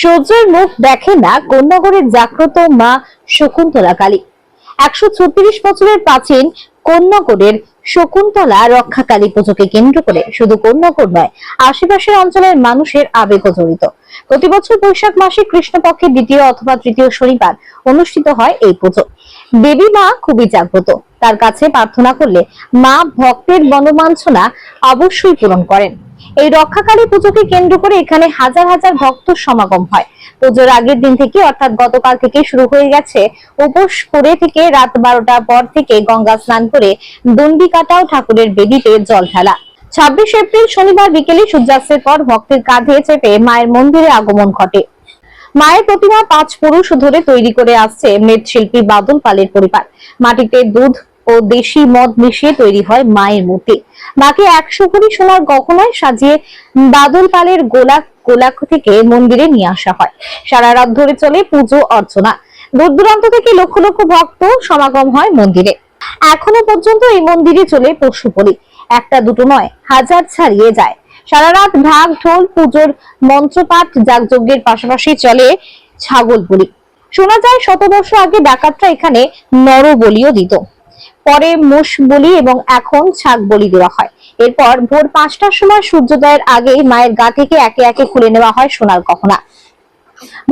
সূর্যের মুখ দেখে না কন্যাগড়ের জাগ্রত মা শকুন্তলা কালী। একশো ছত্রিশ বছরের প্রাচীন কন্যাগড়ের শকুন্তলা রক্ষাকালী পুজোকে কেন্দ্র করে শুধু কন্যাগড় নয়, আশেপাশের অঞ্চলের মানুষের আবেগ জড়িত। প্রতি বছর বৈশাখ মাসে কৃষ্ণপক্ষের দ্বিতীয় অথবা তৃতীয় শনিবার অনুষ্ঠিত হয় এই পুজো। দেবী মা খুবই জাগ্রত। তার কাছে প্রার্থনা করলে মা ভক্তের মনোবাঞ্ছনা অবশ্যই পূরণ করেন। এই রক্ষাকালী পুজোকে কেন্দ্র করে এখানে হাজার হাজার ভক্ত সমাগম হয়। পুজোর আগের দিন থেকে অর্থাৎ গতকাল থেকে শুরু হয়ে গেছে উপোস করে থেকে রাত বারোটার পর থেকে গঙ্গা স্নান করে দণ্ডি কাটাও ঠাকুরের বেদিতে জল ঢালা। ছাব্বিশ এপ্রিল শনিবার বিকেলে সূর্যাস্তের পর ভক্তের কাঁধে চেপে মায়ের মন্দিরে আগমন ঘটে। মায়ের প্রতিমা পাঁচ পুরুষ ধরে তৈরি করে আসছে মৃৎশিল্পী বাদল পালের পরিবার। মাটিতে দুধ ও দেশি মদ মিশিয়ে তৈরি হয় মায়ের মূর্তি। মাকে একশো কোটি সোনার গহনায় সাজিয়ে বাদল পালের গোলাক গোলাক থেকে মন্দিরে নিয়ে আসা হয়। সারা রাত ধরে চলে পুজো অর্চনা। দূর দূরান্ত থেকে লক্ষ লক্ষ ভক্ত সমাগম হয় মন্দিরে। এখনও পর্যন্ত এই মন্দিরে চলে পশু বলি একটা দুটো নয়, হাজার ছাড়িয়ে যায়। সারা রাত ঢাক ঢোল, পুজোর মন্ত্রপাঠ, যাগযজ্ঞের পাশাপাশি চলে ছাগল বলি শোনা যায় শত বর্ষ আগে ডাকাতরা এখানে নর বলিও দিত। পরে মোষ বলি এবং এখন ছাগ বলি দেওয়া হয়। এরপর ভোর পাঁচটার সময় সূর্যোদয়ের আগে মায়ের গা থেকে একে একে খুলে নেওয়া হয় সোনার গহনা।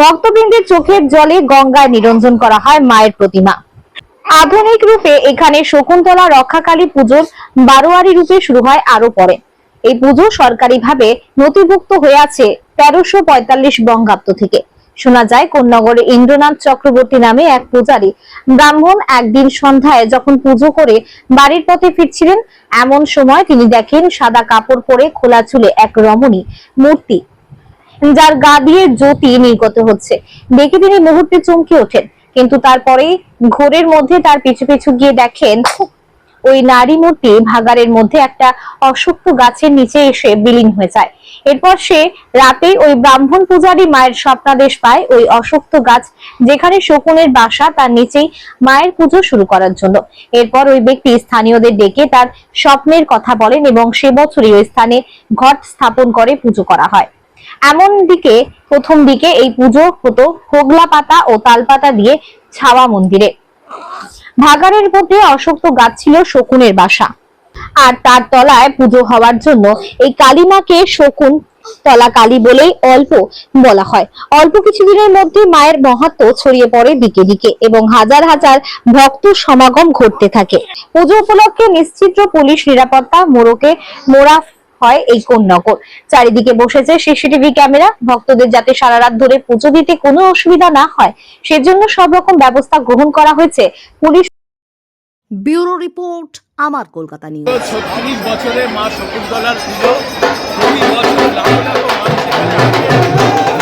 ভক্তবৃন্দের চোখের জলে গঙ্গায় নিরঞ্জন করা হয় মায়ের প্রতিমা। আধুনিক রূপে এখানে শকুন্তলা রক্ষাকালী পুজোর বারোয়ারি রূপে শুরু হয় আরও পরে। এই পুজো সরকারিভাবে নথিভুক্ত হয়ে আছে তেরোশো পঁয়তাল্লিশ বঙ্গাব্দ থেকে। শোনা যায়, কোন্নগরে ইন্দ্রনাথ চক্রবর্তী নামে এক পূজারী। ব্রাহ্মণ একদিন সন্ধ্যায় যখন পুজো করে বাড়ির পথে ফিরছিলেন, এমন সময় তিনি দেখেন সাদা কাপড় পরে খোলা চুলে এক রমণী মূর্তি, যার গা দিয়ে জ্যোতি নির্গত হচ্ছে। দেখে তিনি মুহূর্তে চমকে ওঠেন, কিন্তু তারপরে ঘোরের মধ্যে তার পিছু পিছু গিয়ে দেখেন ওই নারী মূর্তি ভাগাড়ের মধ্যে একটা অশক্ত গাছের নিচে এসে বিলীন হয়ে যায়। এরপর সে রাতে ওই ব্রাহ্মণ পূজারী মায়ের স্বপ্নাদেশ পায় ওই অশক্ত গাছ, যেখানে শকুনের বাসা তার নিচেই মায়ের পুজো শুরু করার জন্য। এরপর ওই ব্যক্তি স্থানীয়দের ডেকে তার স্বপ্নের কথা বলেন এবং সে বছরই ওই স্থানে ঘট স্থাপন করে পুজো করা হয়। এমন দিকে, প্রথম দিকে এই পুজো হতো হোগলা পাতা ও তালপাতা দিয়ে ছাওয়া মন্দিরে। ভাগাড়ের মধ্যে অশক্ত গাছ ছিল শকুনের বাসা। আর তার তলায় পুজো হওয়ার জন্য এই কালীমাকে শকুন তলা কালী বলেই অল্প বলা হয়। অল্প কিছুদিনের মধ্যে মায়ের মহাত্ম ছড়িয়ে পড়ে দিকে দিকে এবং হাজার হাজার ভক্ত সমাগম ঘটতে থাকে। পুজো উপলক্ষে নিশ্চিত্র পুলিশ নিরাপত্তা মোড়কে মোড়া হয় এই কন্যাকর চারিদিকে বসেছে সিসিটিভি ক্যামেরা ভক্তদের যাতে সারা রাত ধরে পুজো দিতে কোনো অসুবিধা না হয় সেজন্য সব রকম ব্যবস্থা গ্রহণ করা হয়েছে। পুলিশ ব্যুরো রিপোর্ট আমার কলকাতা নিউজ। ছত্রিশ বছরে মা শকুন্তলার পুজো প্রতি বছর লাখ লাখ মানুষ